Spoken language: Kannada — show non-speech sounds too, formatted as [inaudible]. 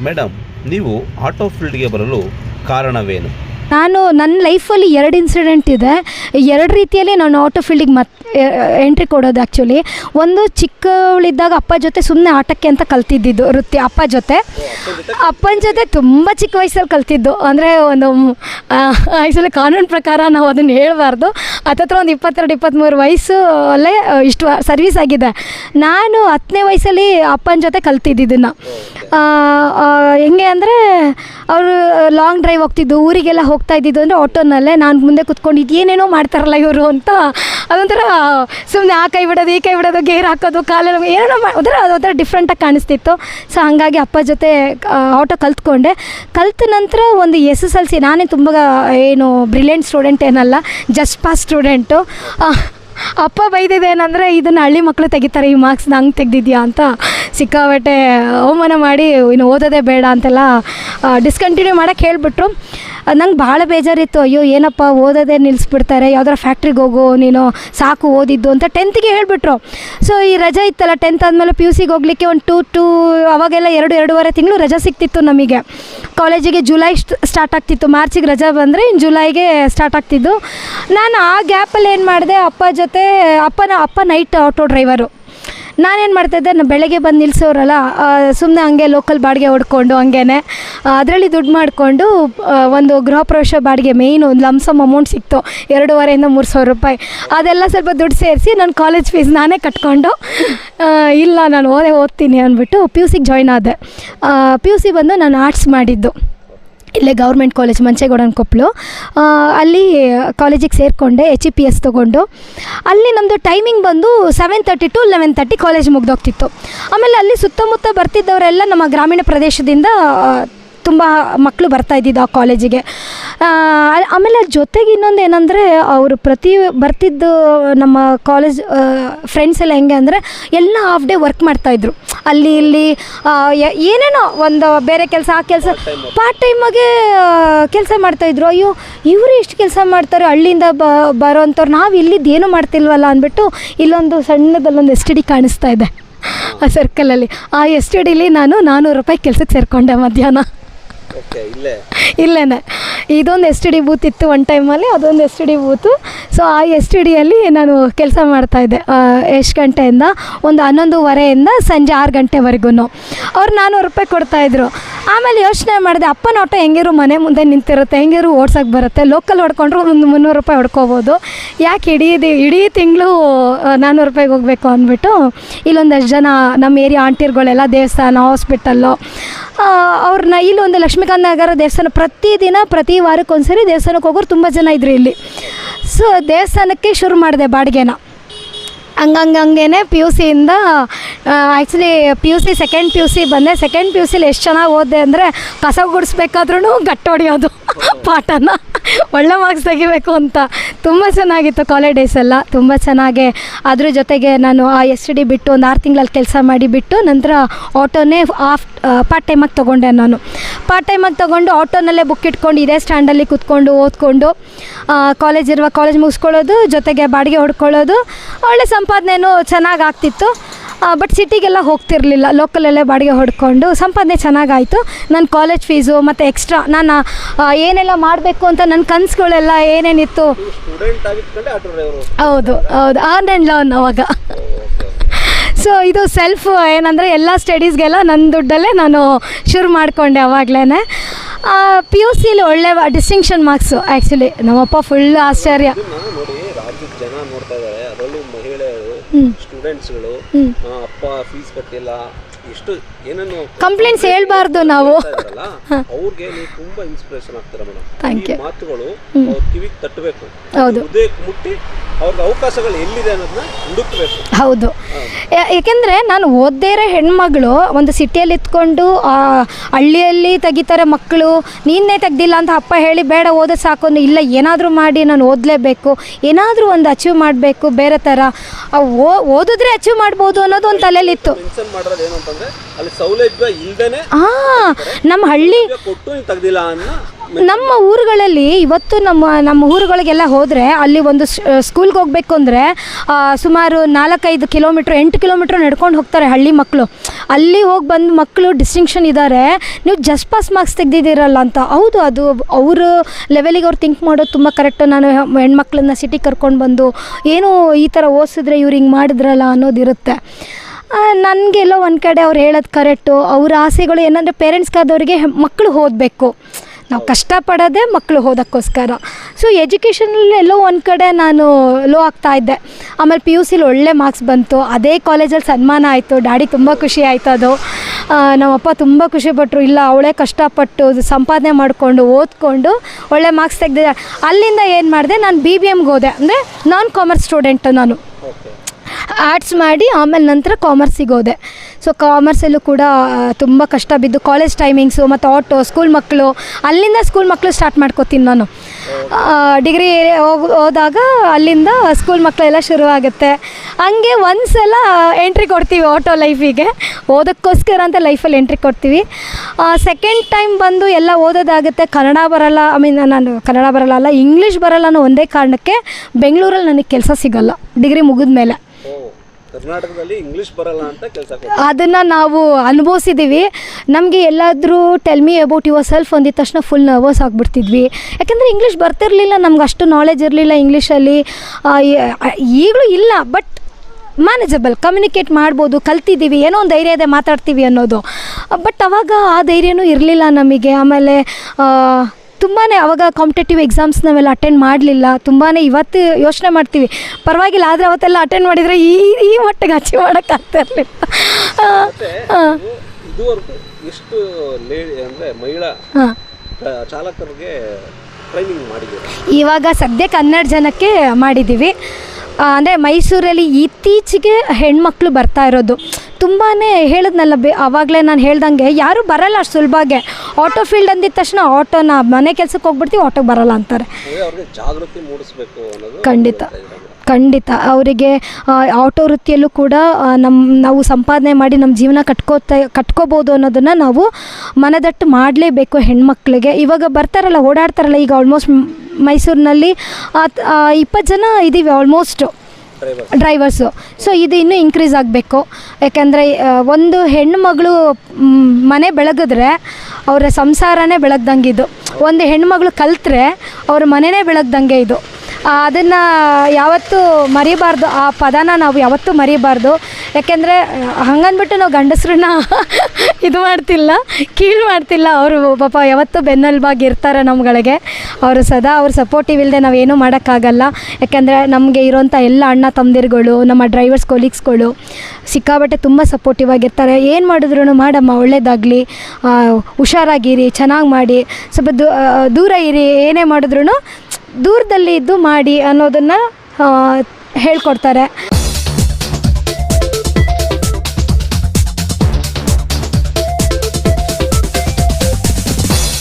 ಮೇಡಮ್ ನೀವು ಆಟೋ ಫೀಲ್ಡ್ಗೆ ಬರಲು ಕಾರಣವೇನು? ನಾನು ನನ್ನ ಲೈಫಲ್ಲಿ ಎರಡು ಇನ್ಸಿಡೆಂಟ್ ಇದೆ. ಎರಡು ರೀತಿಯಲ್ಲಿ ನಾನು ಆಟೋ ಫೀಲ್ಡಿಗೆ ಮತ್ತೆ ಎಂಟ್ರಿ ಕೊಡೋದು ಆ್ಯಕ್ಚುಲಿ ಒಂದು ಚಿಕ್ಕವಳಿದ್ದಾಗ ಅಪ್ಪ ಜೊತೆ ಸುಮ್ಮನೆ ಆಟಕ್ಕೆ ಅಂತ ಕಲ್ತಿದ್ದಿದ್ದು ವೃತ್ತಿ ಅಪ್ಪ ಜೊತೆ. ಅಪ್ಪನ ಜೊತೆ ತುಂಬ ಚಿಕ್ಕ ವಯಸ್ಸಲ್ಲಿ ಕಲ್ತಿದ್ದು. ಅಂದರೆ ಒಂದು ಆ್ಯಕ್ಚುಲಿ ಕಾನೂನು ಪ್ರಕಾರ ನಾವು ಅದನ್ನು ಹೇಳಬಾರ್ದು. ಹತ್ತತ್ರ ಒಂದು ಇಪ್ಪತ್ತೆರಡು ಇಪ್ಪತ್ತ್ಮೂರು ವಯಸ್ಸು ಅಲ್ಲೇ ಇಷ್ಟು ಸರ್ವಿಸ್ ಆಗಿದೆ. ನಾನು ಹತ್ತನೇ ವಯಸ್ಸಲ್ಲಿ ಅಪ್ಪನ ಜೊತೆ ಕಲ್ತಿದ್ದಿದ್ದನ್ನು. ಹೆಂಗೆ ಅಂದರೆ, ಅವರು ಲಾಂಗ್ ಡ್ರೈವ್ ಹೋಗ್ತಿದ್ದು, ಊರಿಗೆಲ್ಲ ಹೋಗ್ತಾ ಇದ್ದಿದ್ದು ಅಂದರೆ ಆಟೋನಲ್ಲೇ ನಾನು ಮುಂದೆ ಕುತ್ಕೊಂಡಿದ್ದು ಏನೇನೋ ಮಾಡ್ತಾರಲ್ಲ ಇವರು ಅಂತ. ಅದೊಂಥರ ಸುಮ್ಮನೆ ಆ ಕೈ ಬಿಡೋದು, ಈ ಕೈ ಬಿಡೋದು, ಗೇರ್ ಹಾಕೋದು, ಕಾಲೆಲ್ಲ ಏನೇನೋ ಮಾ, ಒಂಥರ ಅದೊಂಥರ ಡಿಫ್ರೆಂಟಾಗಿ ಕಾಣಿಸ್ತಿತ್ತು. ಸೊ ಹಾಗಾಗಿ ಅಪ್ಪ ಜೊತೆ ಆಟೋ ಕಲ್ತ್ಕೊಂಡೆ. ಕಲ್ತ ನಂತರ ಒಂದು ಎಸ್ ಎಸ್ ಎಲ್ ಸಿ, ನಾನೇ ತುಂಬ, ಏನು ಬ್ರಿಲಿಯಂಟ್ ಸ್ಟೂಡೆಂಟ್ ಏನಲ್ಲ ಜಸ್ಟ್ ಪಾಸ್ ಸ್ಟೂಡೆಂಟು ಅಪ್ಪ ಬೈದಿದೆ ಏನಂದರೆ, ಇದನ್ನು ಹಳ್ಳಿ ಮಕ್ಕಳು ತೆಗಿತಾರೆ, ಈ ಮಾರ್ಕ್ಸ್ ನಂಗೆ ತೆಗ್ದಿದ್ಯಾ ಅಂತ. ಸಿಕ್ಕಾಬಟ್ಟೆ ಅವಮಾನ ಮಾಡಿ ಇನ್ನು ಓದೋದೇ ಬೇಡ ಅಂತೆಲ್ಲ ಡಿಸ್ಕಂಟಿನ್ಯೂ ಮಾಡೋಕ್ಕೆ ಹೇಳಿಬಿಟ್ರು. ನಂಗೆ ಭಾಳ ಬೇಜಾರಿತ್ತು. ಅಯ್ಯೋ, ಏನಪ್ಪ, ಓದೋದೇ ನಿಲ್ಲಿಸ್ಬಿಡ್ತಾರೆ ಯಾವ್ದಾರ ಫ್ಯಾಕ್ಟ್ರಿಗೆ ಹೋಗು, ನೀನು ಸಾಕು ಓದಿದ್ದು ಅಂತ ಟೆಂತ್ಗೆ ಹೇಳಿಬಿಟ್ರು. ಸೊ ಈ ರಜೆ ಇತ್ತಲ್ಲ ಟೆಂತ್ ಆದಮೇಲೆ ಪಿ ಯು ಸಿಗೆ ಹೋಗಲಿಕ್ಕೆ ಒಂದು ಟೂ ಟೂ ಅವಾಗೆಲ್ಲ ಎರಡು, ಎರಡೂವರೆ ತಿಂಗಳು ರಜೆ ಸಿಕ್ತಿತ್ತು ನಮಗೆ. ಕಾಲೇಜಿಗೆ ಜುಲೈ ಸ್ಟಾರ್ಟ್ ಆಗ್ತಿತ್ತು. ಮಾರ್ಚಿಗೆ ರಜೆ ಬಂದರೆ ಇನ್ನು ಜುಲೈಗೆ ಸ್ಟಾರ್ಟ್ ಆಗ್ತಿದ್ದು. ನಾನು ಆ ಗ್ಯಾಪಲ್ಲಿ ಏನು ಮಾಡಿದೆ, ಅಪ್ಪ ಜೊತೆ, ಅಪ್ಪನ, ಅಪ್ಪ ನೈಟ್ ಆಟೋ ಡ್ರೈವರು ನಾನೇನು ಮಾಡ್ತಾಯಿದ್ದೆ ನಾನು ಬೆಳಗ್ಗೆ ಬಂದು ನಿಲ್ಲಿಸೋರಲ್ಲ ಸುಮ್ಮನೆ ಹಂಗೆ ಲೋಕಲ್ ಬಾಡಿಗೆ ಹೊಡ್ಕೊಂಡು ಹಂಗೇನೆ ಅದರಲ್ಲಿ ದುಡ್ಡು ಮಾಡಿಕೊಂಡು ಒಂದು ಗೃಹ ಪ್ರವೇಶ ಬಾಡಿಗೆ ಮೇಯ್ನ್ ಒಂದು ಲಮ್ಸಮ್ ಅಮೌಂಟ್ ಸಿಕ್ತು, ಎರಡೂವರೆಯಿಂದ ಮೂರು ಸಾವಿರ ರೂಪಾಯಿ. ಅದೆಲ್ಲ ಸ್ವಲ್ಪ ದುಡ್ಡು ಸೇರಿಸಿ ನಾನು ಕಾಲೇಜ್ ಫೀಸ್ ನಾನೇ ಕಟ್ಕೊಂಡು ಇಲ್ಲ ನಾನು ಓದೇ ಓದ್ತೀನಿ ಅಂದ್ಬಿಟ್ಟು ಪಿ ಯು ಸಿಗೆ ಜಾಯ್ನ್ ಆದೆ. ಪಿ ಯು ಸಿ ಬಂದು ನಾನು ಆರ್ಟ್ಸ್ ಮಾಡಿದ್ದು. ಇಲ್ಲೇ ಗೌರ್ಮೆಂಟ್ ಕಾಲೇಜ್ ಮಂಚೇಗೌಡನ ಕೊಪ್ಪಳು ಅಲ್ಲಿ ಕಾಲೇಜಿಗೆ ಸೇರಿಕೊಂಡೆ ಎಚ್ ಇ ಪಿ ಎಸ್ ತೊಗೊಂಡು. ಅಲ್ಲಿ ನಮ್ಮದು ಟೈಮಿಂಗ್ ಬಂದು seven thirty to eleven thirty college ಮುಗ್ದೋಗ್ತಿತ್ತು. ಆಮೇಲೆ ಅಲ್ಲಿ ಸುತ್ತಮುತ್ತ ಬರ್ತಿದ್ದವರೆಲ್ಲ ನಮ್ಮ ಗ್ರಾಮೀಣ ಪ್ರದೇಶದಿಂದ ತುಂಬ ಮಕ್ಕಳು ಬರ್ತಾ ಇದ್ದಿದ್ದು ಆ ಕಾಲೇಜಿಗೆ. ಆಮೇಲೆ ಜೊತೆಗೆ ಇನ್ನೊಂದು ಏನಂದರೆ ಅವರು ಪ್ರತಿ ಬರ್ತಿದ್ದು ನಮ್ಮ ಕಾಲೇಜ್ ಫ್ರೆಂಡ್ಸ್ ಎಲ್ಲ ಹೆಂಗೆ ಅಂದರೆ ಎಲ್ಲ ಹಾಫ್ ಡೇ ವರ್ಕ್ ಮಾಡ್ತಾಯಿದ್ರು ಅಲ್ಲಿ ಇಲ್ಲಿ ಏನೇನೋ ಒಂದು ಬೇರೆ ಕೆಲಸ ಆ ಕೆಲಸ ಪಾರ್ಟ್ ಟೈಮಾಗೆ ಕೆಲಸ ಮಾಡ್ತಾಯಿದ್ರು ಅಯ್ಯೋ ಇವರು ಇಷ್ಟು ಕೆಲಸ ಮಾಡ್ತಾರೆ ಹಳ್ಳಿಯಿಂದ ಬ ಬರೋಂಥವ್ರು ನಾವು ಇಲ್ಲಿದ್ದು ಏನು ಮಾಡ್ತಿಲ್ವಲ್ಲ ಅಂದ್ಬಿಟ್ಟು ಇಲ್ಲೊಂದು ಸಣ್ಣದಲ್ಲೊಂದು ಎಸ್ ಟಿ ಡಿ ಕಾಣಿಸ್ತಾ ಇದೆ. ಆ ಸರ್ಕಲಲ್ಲಿ ಆ ಎಸ್ ಟಿ ಡಿಲಿ ನಾನು ನಾನ್ನೂರು ರೂಪಾಯಿ ಕೆಲಸಕ್ಕೆ ಸೇರಿಕೊಂಡೆ ಮಧ್ಯಾಹ್ನ. ಇಲ್ಲೇ? ಇಲ್ಲೇನೆ. ಇದೊಂದು ಎಸ್ ಟಿ ಡಿ ಬೂತ್ ಇತ್ತು ಒನ್ ಟೈಮಲ್ಲಿ ಅದೊಂದು S T D booth so ಆ ಎಸ್ ಟಿ ಡಿಯಲ್ಲಿ ನಾನು ಕೆಲಸ ಮಾಡ್ತಾಯಿದ್ದೆ ಎಷ್ಟು ಗಂಟೆಯಿಂದ? ಒಂದು ಹನ್ನೊಂದುವರೆಯಿಂದ ಸಂಜೆ ಆರು ಗಂಟೆವರೆಗೂ ಅವ್ರು ನಾನ್ನೂರು ರೂಪಾಯಿ ಕೊಡ್ತಾಯಿದ್ರು ಆಮೇಲೆ ಯೋಚನೆ ಮಾಡಿದೆ, ಅಪ್ಪನ ಆಟೋ ಹೆಂಗಿರು ಮನೆ ಮುಂದೆ ನಿಂತಿರುತ್ತೆ ಹೆಂಗಿರು ಓಡ್ಸೋಕೆ ಬರುತ್ತೆ ಲೋಕಲ್ ಹೊಡ್ಕೊಂಡ್ರು ಒಂದು ಮುನ್ನೂರು ರೂಪಾಯಿ ಹೊಡ್ಕೋಬೋದು. ಯಾಕೆ ಇಡೀ ಇಡೀ ತಿಂಗಳು ನಾನ್ನೂರು ರೂಪಾಯಿಗೆ ಹೋಗಬೇಕು ಅಂದ್ಬಿಟ್ಟು ಇಲ್ಲೊಂದಷ್ಟು ಜನ ನಮ್ಮ ಏರಿಯಾ ಆಂಟಿರ್ಗಳೆಲ್ಲ ದೇವಸ್ಥಾನ ಹಾಸ್ಪಿಟಲ್ಲು ಅವ್ರನ್ನ ಇಲ್ಲೊಂದು ಲಕ್ಷ್ಮೀಕಾಂತ್ ನಗರ ದೇವಸ್ಥಾನ ಪ್ರತಿದಿನ, ಪ್ರತಿ ವಾರಕ್ಕೊಂದ್ಸರಿ ದೇವಸ್ಥಾನಕ್ಕೆ ಹೋಗೋರು ತುಂಬ ಜನ ಇದ್ರು ಇಲ್ಲಿ. ಸೊ ದೇವಸ್ಥಾನಕ್ಕೆ ಶುರು ಮಾಡಿದೆ ಬಾಡಿಗೆನ. ಹಂಗಂಗೆ ಹಂಗೇನೆ P U ಸಿಯಿಂದ actually P U C second P U C ಬಂದೆ. ಸೆಕೆಂಡ್ ಪಿ ಯು ಸಿಲಿ ಎಷ್ಟು ಚೆನ್ನಾಗಿ ಓದಿದೆ ಅಂದರೆ ಕಸ ಗುಡಿಸ್ಬೇಕಾದ್ರೂ ಗಟ್ಟು ಹೊಡಿಯೋದು ಪಾಠನ ಒಳ್ಳೆ ಮಾರ್ಕ್ಸ್ ತೆಗಿಬೇಕು ಅಂತ ತುಂಬ ಚೆನ್ನಾಗಿತ್ತು ಕಾಲೇಜ್ ಡೇಸ್ ಎಲ್ಲ, ತುಂಬ ಚೆನ್ನಾಗೆ. ಅದ್ರ ಜೊತೆಗೆ ನಾನು ಆ ಎಸ್ ಡಿ ಬಿಟ್ಟು ಒಂದು ಆರು ತಿಂಗಳಲ್ಲಿ ಕೆಲಸ ಮಾಡಿ ಬಿಟ್ಟು ನಂತರ ಆಟೋನೇ ಆಫ್ ಪಾರ್ಟ್ ಟೈಮಾಗಿ ತೊಗೊಂಡೆ ನಾನು. ಪಾರ್ಟ್ ಟೈಮಾಗಿ ತೊಗೊಂಡು ಆಟೋನಲ್ಲೇ ಬುಕ್ ಇಟ್ಕೊಂಡು ಇದೇ ಸ್ಟ್ಯಾಂಡಲ್ಲಿ ಕೂತ್ಕೊಂಡು ಓದ್ಕೊಂಡು ಕಾಲೇಜ್ ಇರುವ ಕಾಲೇಜ್ ಮುಗಿಸ್ಕೊಳ್ಳೋದು, ಜೊತೆಗೆ ಬಾಡಿಗೆ ಹೊಡ್ಕೊಳ್ಳೋದು, ಒಳ್ಳೆ ಸಂಪಾದನೆಯೂ ಚೆನ್ನಾಗಿ ಆಗ್ತಿತ್ತು. ಬಟ್ ಸಿಟಿಗೆಲ್ಲ ಹೋಗ್ತಿರಲಿಲ್ಲ. ಲೋಕಲಲ್ಲೇ ಬಾಡಿಗೆ ಹೊಡ್ಕೊಂಡು ಸಂಪಾದನೆ ಚೆನ್ನಾಗಾಯಿತು. ನನ್ನ ಕಾಲೇಜ್ ಫೀಸು ಮತ್ತು ಎಕ್ಸ್ಟ್ರಾ ನಾನು ಏನೆಲ್ಲ ಮಾಡಬೇಕು ಅಂತ ನನ್ನ ಕನಸುಗಳೆಲ್ಲ ಏನೇನಿತ್ತು? ಹೌದು ಹೌದು. ಆನ್ ಆ್ಯಂಡ್ ಲೋನ್ ಅವಾಗ. ಸೊ ಇದು ಸೆಲ್ಫ್ ಏನಂದರೆ ಎಲ್ಲ ಸ್ಟಡೀಸ್ಗೆಲ್ಲ ನನ್ನ ದುಡ್ಡಲ್ಲೇ ನಾನು ಶುರು ಮಾಡಿಕೊಂಡೆ ಅವಾಗಲೇ ಪಿ ಯು ಸಿಲಿ ಒಳ್ಳೆ ಡಿಸ್ಟಿಂಕ್ಷನ್ ಮಾರ್ಕ್ಸು ಆ್ಯಕ್ಚುಲಿ ನಮ್ಮಪ್ಪ ಫುಲ್ ಆಶ್ಚರ್ಯ. ನೋಡಿ ರಾಜ್ಯದ ಜನ ನೋಡ್ತಾ ಇದ್ದಾರೆ. ಅದರಲ್ಲೂ ಮಹಿಳೆಯರು ಸ್ಟೂಡೆಂಟ್ಸ್ಗಳು ಅಪ್ಪ ಫೀಸ್ ಕಟ್ಟಿಲ್ಲ ಎಷ್ಟು ಏನನ್ನು ಕಂಪ್ಲೇಂಟ್ಸ್ ಹೇಳ್ಬಾರ್ದು ನಾವು. ಅವ್ರಿಗೆ ನೀವು ತುಂಬಾ ಇನ್ಸ್ಪಿರೇಷನ್ ಆಗ್ತಾರೆ ಮೇಡಮ್ ಈ ಮಾತುಗಳು ಅವ್ರ ಕಿವಿಗೆ ತಟ್ಟಬೇಕು. ಹೌದು. ಹೃದಯಕ್ಕೆ ಮುಟ್ಟಿ ಅವ್ರಿಗೆ ಅವಕಾಶಗಳು ಎಲ್ಲಿದೆ ಅನ್ನೋದನ್ನ ಹುಡುಕಬೇಕು. ಹೌದು. ಯಾಕೆಂದ್ರೆ ನಾನು ಓದ್ದೇ ಇರೋ ಹೆಣ್ಮಗಳು ಒಂದು ಸಿಟಿಯಲ್ಲಿ ಇತ್ಕೊಂಡು ಆ, ಹಳ್ಳಿಯಲ್ಲಿ ತೆಗಿತಾರೆ ಮಕ್ಕಳು ನೀನೇ ತೆಗ್ದಿಲ್ಲ ಅಂತ ಅಪ್ಪ ಹೇಳಿ ಬೇಡ ಓದೋದು ಸಾಕು ಇಲ್ಲ ಏನಾದರೂ ಮಾಡಿ ನಾನು ಓದಲೇಬೇಕು. ಏನಾದರೂ ಒಂದು ಅಚೀವ್ ಮಾಡಬೇಕು ಬೇರೆ ಥರ ಓದಿದ್ರೆ ಅಚೀವ್ ಮಾಡ್ಬೋದು ಅನ್ನೋದು ಒಂದು ತಲೆಯಲ್ಲಿತ್ತು. ಅಲ್ಲಿ ಸೌಲಭ್ಯ ಇಲ್ದೇನೆ ಹಾಂ ನಮ್ಮ ಹಳ್ಳಿ ಕೊಟ್ಟು ತೆಗ್ದಿಲ್ಲ ಅನ್ನೋ ನಮ್ಮ ಊರುಗಳಲ್ಲಿ ಇವತ್ತು ನಮ್ಮ ನಮ್ಮ ಊರುಗಳಿಗೆಲ್ಲ ಹೋದರೆ ಅಲ್ಲಿ ಒಂದು ಸ್ಕೂಲ್ಗೆ ಹೋಗಬೇಕು ಅಂದರೆ ಸುಮಾರು ನಾಲ್ಕೈದು ಕಿಲೋಮೀಟ್ರ್ ಎಂಟು ಕಿಲೋಮೀಟ್ರ್ ನಡ್ಕೊಂಡು ಹೋಗ್ತಾರೆ ಹಳ್ಳಿ ಮಕ್ಕಳು ಅಲ್ಲಿ ಹೋಗಿ ಬಂದು ಮಕ್ಕಳು ಡಿಸ್ಟಿಂಕ್ಷನ್ ಇದ್ದಾರೆ ನೀವು ಜಸ್ಟ್ ಪಾಸ್ ಮಾರ್ಕ್ಸ್ ತೆಗ್ದಿದ್ದೀರಲ್ಲ ಅಂತ. ಹೌದು ಅದು ಅವ್ರ ಲೆವೆಲಿಗೆ ಅವ್ರು ಥಿಂಕ್ ಮಾಡೋದು ತುಂಬ ಕರೆಕ್ಟ್ ನಾನು ಹೆಣ್ಮಕ್ಳನ್ನ ಸಿಟಿಗೆ ಕರ್ಕೊಂಡು ಬಂದು ಏನು ಈ ಥರ ಓದಿಸಿದ್ರೆ ಇವ್ರು ಹಿಂಗೆ ಮಾಡಿದ್ರಲ್ಲ ಅನ್ನೋದಿರುತ್ತೆ. ನನಗೆಲ್ಲೋ ಒಂದು ಕಡೆ ಅವ್ರು ಹೇಳೋದು ಕರೆಕ್ಟು ಅವ್ರ ಆಸೆಗಳು ಏನಂದರೆ ಪೇರೆಂಟ್ಸ್ಗಾದವ್ರಿಗೆ ಮಕ್ಕಳು ಓದಬೇಕು. ನಾವು ಕಷ್ಟಪಡೋದೇ ಮಕ್ಕಳು ಓದೋಕ್ಕೋಸ್ಕರ. ಸೊ ಎಜುಕೇಷನಲ್ಲಿ ಎಲ್ಲೋ ಒಂದು ಕಡೆ ನಾನು ಲೋ ಆಗ್ತಾ ಇದ್ದೆ. ಆಮೇಲೆ ಪಿ ಯು ಸಿಲಿ ಒಳ್ಳೆ ಮಾರ್ಕ್ಸ್ ಬಂತು. ಅದೇ ಕಾಲೇಜಲ್ಲಿ ಸನ್ಮಾನ ಆಯಿತು. ಡ್ಯಾಡಿ ತುಂಬ ಖುಷಿ ಆಯಿತು ಅದು. ನಮ್ಮಪ್ಪ ತುಂಬ ಖುಷಿಪಟ್ಟರು ಇಲ್ಲ, ಅವಳೇ ಕಷ್ಟಪಟ್ಟು ಸಂಪಾದನೆ ಮಾಡಿಕೊಂಡು, ಓದ್ಕೊಂಡು ಒಳ್ಳೆ ಮಾರ್ಕ್ಸ್ ತೆಗೆದಿದ್ದೆ ಅಲ್ಲಿಂದ ಏನು ಮಾಡಿದೆ, ನಾನು ಬಿ ಬಿ ಎಮ್ಗೆ ಹೋದೆ. ಅಂದರೆ ನಾನ್ ಕಾಮರ್ಸ್ ಸ್ಟೂಡೆಂಟು ನಾನು ಆರ್ಟ್ಸ್ ಮಾಡಿ ಆಮೇಲೆ ನಂತರ ಕಾಮರ್ಸಿಗೆ ಹೋದೆ. ಸೊ ಕಾಮರ್ಸಲ್ಲೂ ಕೂಡ ತುಂಬ ಕಷ್ಟ ಬಿದ್ದು ಕಾಲೇಜ್ ಟೈಮಿಂಗ್ಸು ಮತ್ತು ಆಟೋ ಸ್ಕೂಲ್ ಮಕ್ಕಳು ಅಲ್ಲಿಂದ ಸ್ಕೂಲ್ ಮಕ್ಕಳು ಸ್ಟಾರ್ಟ್ ಮಾಡ್ಕೋತೀನಿ ನಾನು. ಡಿಗ್ರಿ ಹೋಗ್ ಹೋದಾಗ ಅಲ್ಲಿಂದ ಸ್ಕೂಲ್ ಮಕ್ಕಳೆಲ್ಲ ಶುರುವಾಗುತ್ತೆ. ಹಂಗೆ ಒಂದು ಸಲ ಎಂಟ್ರಿ ಕೊಡ್ತೀವಿ ಆಟೋ ಲೈಫಿಗೆ ಓದೋಕ್ಕೋಸ್ಕರ ಅಂತ ಲೈಫಲ್ಲಿ ಎಂಟ್ರಿ ಕೊಡ್ತೀವಿ. ಸೆಕೆಂಡ್ ಟೈಮ್ ಬಂದು ಎಲ್ಲ ಓದೋದಾಗುತ್ತೆ. ಕನ್ನಡ ಬರಲ್ಲ ಐ ಮೀನ್ ನಾನು ಕನ್ನಡ ಬರಲ್ಲ ಅಲ್ಲ ಇಂಗ್ಲೀಷ್ ಬರಲ್ಲ ಅನ್ನೋ ಒಂದೇ ಕಾರಣಕ್ಕೆ ಬೆಂಗಳೂರಲ್ಲಿ ನನಗೆ ಕೆಲಸ ಸಿಗಲ್ಲ. ಡಿಗ್ರಿ ಮುಗಿದ ಮೇಲೆ ಕರ್ನಾಟಕದಲ್ಲಿ ಇಂಗ್ಲಿಷ್ ಬರಲ್ಲ ಅಂತ ಕೆಲಸ ಅದನ್ನು ನಾವು ಅನುಭವಿಸಿದ್ದೀವಿ ನಮಗೆ ಎಲ್ಲಾದರೂ tell me about yourself ಅಂದಿದ ತಕ್ಷಣ ಫುಲ್ ನರ್ವಸ್ ಆಗಿಬಿಡ್ತಿದ್ವಿ. ಯಾಕೆಂದರೆ ಇಂಗ್ಲೀಷ್ ಬರ್ತಿರಲಿಲ್ಲ, ನಮ್ಗೆ ಅಷ್ಟು ನಾಲೆಜ್ ಇರಲಿಲ್ಲ ಇಂಗ್ಲೀಷಲ್ಲಿ ಈಗಲೂ ಇಲ್ಲ ಬಟ್ ಮ್ಯಾನೇಜಬಲ್ ಕಮ್ಯುನಿಕೇಟ್ ಮಾಡ್ಬೋದು, ಕಲ್ತಿದ್ದೀವಿ, ಏನೋ ಒಂದು ಧೈರ್ಯ ಇದೆ ಮಾತಾಡ್ತೀವಿ ಅನ್ನೋದು. ಬಟ್ ಅವಾಗ ಆ ಧೈರ್ಯನೂ ಇರಲಿಲ್ಲ ನಮಗೆ. ಆಮೇಲೆ ತುಂಬಾ ಅವಾಗ ಕಾಂಪಿಟೇಟಿವ್ ಎಕ್ಸಾಮ್ಸ್ ನಾವೆಲ್ಲ ಅಟೆಂಡ್ ಮಾಡಲಿಲ್ಲ ತುಂಬಾ ಇವತ್ತು ಯೋಚನೆ ಮಾಡ್ತೀವಿ. ಪರವಾಗಿಲ್ಲ ಆದರೆ ಅವತ್ತೆಲ್ಲ ಅಟೆಂಡ್ ಮಾಡಿದರೆ ಈ ಈ ಮಟ್ಟಿಗೆ ಅಚೀವ್ ಮಾಡೋಕ್ಕಾಗ್ತಾ ಇರಲಿಲ್ಲ. ಇದುವರೆಗೂ ಎಷ್ಟು ಲೇಡಿ ಅಂದ್ರೆ ಮಹಿಳಾ ಚಾಲಕರಿಗೆ ಟ್ರೈನಿಂಗ್ ಮಾಡಿದ್ದೀರಾ? ಇವಾಗ ಸದ್ಯಕ್ಕೆ ಹನ್ನೆರಡು ಜನಕ್ಕೆ ಮಾಡಿದ್ದೀವಿ. ಅಂದರೆ ಮೈಸೂರಲ್ಲಿ ಇತ್ತೀಚೆಗೆ ಹೆಣ್ಮಕ್ಳು ಬರ್ತಾ ಇರೋದು. ತುಂಬಾ ಹೇಳಿದ್ನಲ್ಲ ಬೇ ಆವಾಗಲೇ ನಾನು ಹೇಳ್ದಂಗೆ ಯಾರೂ ಬರಲ್ಲ ಅಷ್ಟು ಸುಲಭಾಗೆ. ಆಟೋ ಫೀಲ್ಡ್ ಅಂದಿದ ತಕ್ಷಣ ಆಟೋನ ಮನೆ ಕೆಲಸಕ್ಕೆ ಹೋಗ್ಬಿಡ್ತೀವಿ ಆಟೋಗೆ ಬರಲ್ಲ ಅಂತಾರೆ. ಜಾಗೃತಿ ಮೂಡಿಸ್ಬೇಕು ಖಂಡಿತ. ಖಂಡಿತ. ಅವರಿಗೆ ಆಟೋ ವೃತ್ತಿಯಲ್ಲೂ ಕೂಡ ನಮ್ಮ ನಾವು ಸಂಪಾದನೆ ಮಾಡಿ ನಮ್ಮ ಜೀವನ ಕಟ್ಕೋತ ಕಟ್ಕೋಬೋದು ಅನ್ನೋದನ್ನು ನಾವು ಮನದಟ್ಟು ಮಾಡಲೇಬೇಕು ಹೆಣ್ಮಕ್ಳಿಗೆ. ಇವಾಗ ಬರ್ತಾರಲ್ಲ ಓಡಾಡ್ತಾರಲ್ಲ ಈಗ ಆಲ್ಮೋಸ್ಟ್ ಮೈಸೂರಿನಲ್ಲಿ ಇಪ್ಪತ್ತು ಜನ ಇದ್ದೀವಿ ಆಲ್ಮೋಸ್ಟು ಡ್ರೈವರ್ ಡ್ರೈವರ್ಸು ಸೊ ಇದು ಇನ್ನೂ ಇನ್ಕ್ರೀಸ್ ಆಗಬೇಕು. ಯಾಕೆಂದರೆ ಒಂದು ಹೆಣ್ಣು ಮಗಳು ಮನೆ ಬೆಳಗಿದ್ರೆ ಅವರ ಸಂಸಾರನೇ ಬೆಳಗ್ದಂಗೆ ಇದು. ಒಂದು ಹೆಣ್ಮಗಳು ಕಲ್ತ್ರೆ ಅವ್ರ ಮನೆನೇ ಬೆಳಗ್ದಂಗೆ ಇದು. ಅದನ್ನು ಯಾವತ್ತೂ ಮರಿಬಾರ್ದು. ಆ ಪದನ ನಾವು ಯಾವತ್ತೂ ಮರಿಬಾರ್ದು. ಯಾಕೆಂದರೆ, ಹಂಗನ್ಬಿಟ್ಟು ನಾವು ಗಂಡಸ್ರನ್ನ [laughs] ಇದು ಮಾಡ್ತಿಲ್ಲ, ಕೀಳು ಮಾಡ್ತಿಲ್ಲ. ಅವರು ಪಾಪ ಯಾವತ್ತೂ ಬೆನ್ನೆಲುಬಾಗಿ ಇರ್ತಾರೆ ನಮ್ಗಳಿಗೆ. ಅವರು ಸದಾ ಅವ್ರು ಸಪೋರ್ಟಿವ್ ಇಲ್ಲದೆ ನಾವೇನೂ ಮಾಡೋಕ್ಕಾಗಲ್ಲ. ಯಾಕೆಂದರೆ, ನಮಗೆ ಇರೋಂಥ ಎಲ್ಲ ಅಣ್ಣ ತಂದಿರುಗಳು ನಮ್ಮ ಡ್ರೈವರ್ಸ್ ಕೊಲೀಗ್ಸ್ಗಳು ಸಿಕ್ಕಾಬಟ್ಟೆ ತುಂಬ ಸಪೋರ್ಟಿವ್ ಆಗಿರ್ತಾರೆ. ಏನು ಮಾಡಿದ್ರು ಮಾಡಮ್ಮ, ಒಳ್ಳೇದಾಗಲಿ. ಹುಷಾರಾಗಿರಿ, ಚೆನ್ನಾಗಿ ಮಾಡಿ. ಸ್ವಲ್ಪ ದೂರ ಇರಿ, ಏನೇ ಮಾಡಿದ್ರು ದೂರದಲ್ಲಿ ಇದ್ದು ಮಾಡಿ ಅನ್ನೋದನ್ನು ಹೇಳ್ಕೊಡ್ತಾರೆ.